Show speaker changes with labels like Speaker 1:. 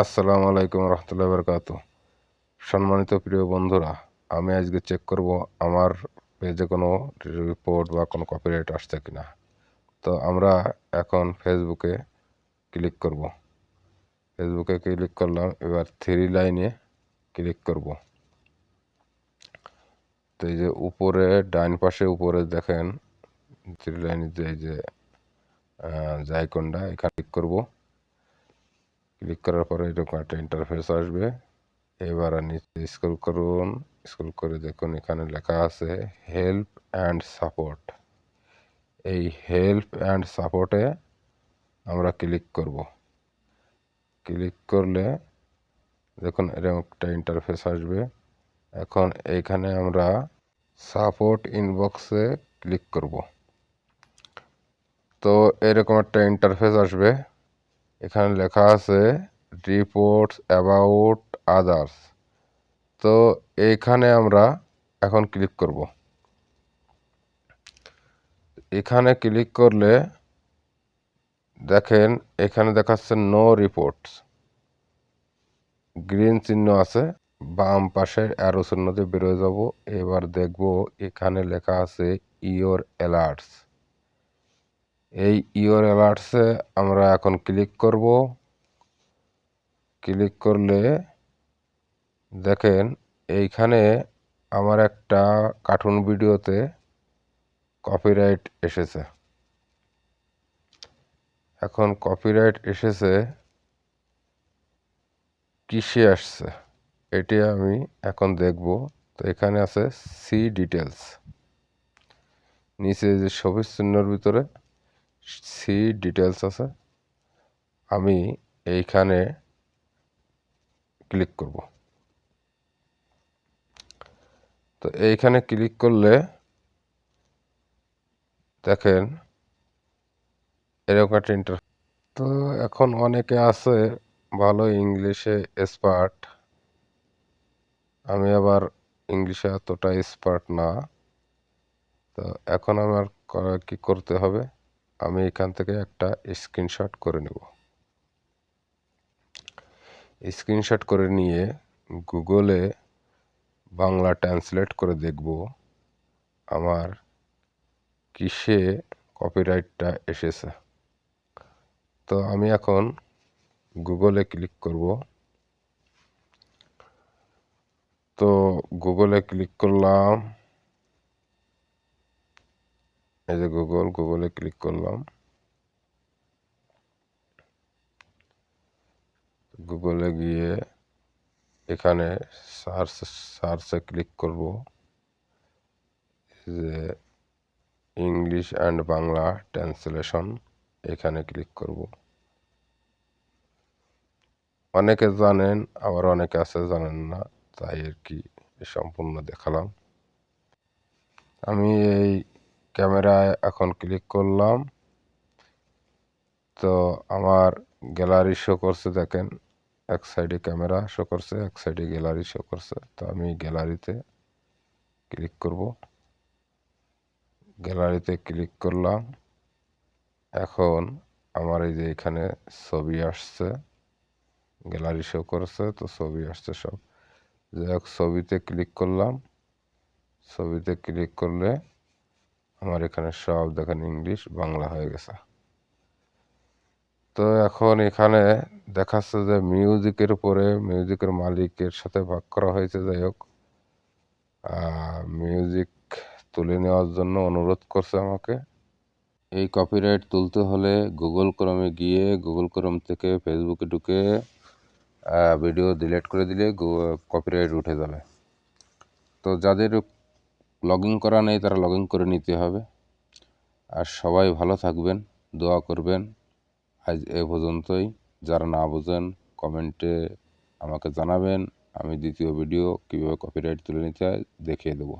Speaker 1: আসসালামু আলাইকুম রহমতুল্লাহ বরকাত সম্মানিত প্রিয় বন্ধুরা, আমি আজকে চেক করব আমার পেজে কোনো রিপোর্ট বা কোনো কপিরাইট আসছে কি না তো আমরা এখন ফেসবুকে ক্লিক করব। ফেসবুকে ক্লিক করলাম, এবার থ্রি লাইনে ক্লিক করব। তো এই যে উপরে ডাইন পাশে উপরে দেখেন থ্রি লাইনে যে এই যে জাইকনটা এখানে ক্লিক করব। ক্লিক করার পরে এরকম একটা ইন্টারফেস আসবে। এবার নিচে স্ক্রল করুন স্ক্রল করে দেখুন এখানে লেখা আছে হেল্প অ্যান্ড সাপোর্ট এই হেল্প অ্যান্ড সাপোর্টে আমরা ক্লিক করব। ক্লিক করলে দেখুন এরকম একটা ইন্টারফেস আসবে। এখন এইখানে আমরা সাপোর্ট ইনবক্সে ক্লিক করব। তো এরকম একটা ইন্টারফেস আসবে। এখানে লেখা আছে রিপোর্টস অ্যাবাউট আদার্স তো এইখানে আমরা এখন ক্লিক করব। এখানে ক্লিক করলে দেখেন এখানে দেখাচ্ছে নো রিপোর্টস গ্রিন চিহ্ন আছে, বাম পাশের অ্যারো চিহ্ন দিয়ে বেরোয় যাব। এবার দেখব এখানে লেখা আছে ইওর অ্যালার্টস এই ইওর অ্যালার্টসে আমরা এখন ক্লিক করব। ক্লিক করলে দেখেন এইখানে আমার একটা কার্টুন ভিডিওতে কপিরাইট এসেছে। এখন কপিরাইট এসেছে, কিসে আসছে? এটি আমি এখন দেখব। তো এখানে আছে সি ডিটেলস নিচে যে সবুজ চিহ্নর ভিতরে সি ডিটেলস আছে। আমি এইখানে ক্লিক করব। তো এইখানে ক্লিক করলে দেখেন এরকম একটা ইন্টার তো এখন অনেকে আছে ভালো ইংলিশে এক্সপার্ট আমি আবার ইংলিশে এতটা এক্সপার্ট না। তো এখন আমার কি করতে হবে? আমি এখান থেকে একটা স্ক্রিনশট করে নেব। স্ক্রিনশট করে নিয়ে গুগলে বাংলা ট্রান্সলেট করে দেখব আমার কিসে কপিরাইটটা এসেছে। তো আমি এখন গুগলে ক্লিক করব। তো গুগলে ক্লিক করলাম। এই যে গুগল গুগলে ক্লিক করলাম। গুগলে গিয়ে এখানে সার্চ সার্চে ক্লিক করব। যে ইংলিশ অ্যান্ড বাংলা ট্রান্সলেশন এখানে ক্লিক করব। অনেকে জানেন, আবার অনেকে আছে জানেন না, তাই আর কি সম্পূর্ণ দেখালাম। আমি এই ক্যামেরায় এখন ক্লিক করলাম। তো আমার গ্যালারি শো করছে দেখেন, এক সাইডে ক্যামেরা শো করছে, এক সাইডে গ্যালারি শো করছে। তো আমি গ্যালারিতে ক্লিক করব। গ্যালারিতে ক্লিক করলাম। এখন আমার এই যে এখানে ছবি আসছে, গ্যালারি শো করছে, তো ছবি আসছে সব। যাই হোক, ছবিতে ক্লিক করলাম। ছবিতে ক্লিক করলে আমার এখানে সব দেখেন ইংলিশ, বাংলা হয়ে গেছে। তো এখন এখানে দেখাচ্ছে যে মিউজিকের উপরে, মিউজিকের মালিকের সাথে ভাগ করা হয়েছে, যাই হোক। মিউজিক তুলে নেওয়ার জন্য অনুরোধ করছে আমাকে। এই কপিরাইট তুলতে হলে গুগল ক্রমে গিয়ে গুগল ক্রম থেকে ফেসবুকে ঢুকে ভিডিও ডিলিট করে দিলে কপিরাইট উঠে যাবে। তো যাদের লগ ইন করা নেই, তারা লগ ইন করে নিতে হবে। আর সবাই ভালো থাকবেন, দোয়া করবেন। আজ এ পর্যন্তই। যারা না বোঝেন, কমেন্টে আমাকে জানাবেন। আমি দ্বিতীয় ভিডিও কীভাবে কপিরাইট তুলে নিতে হয় দেখিয়ে দেবো।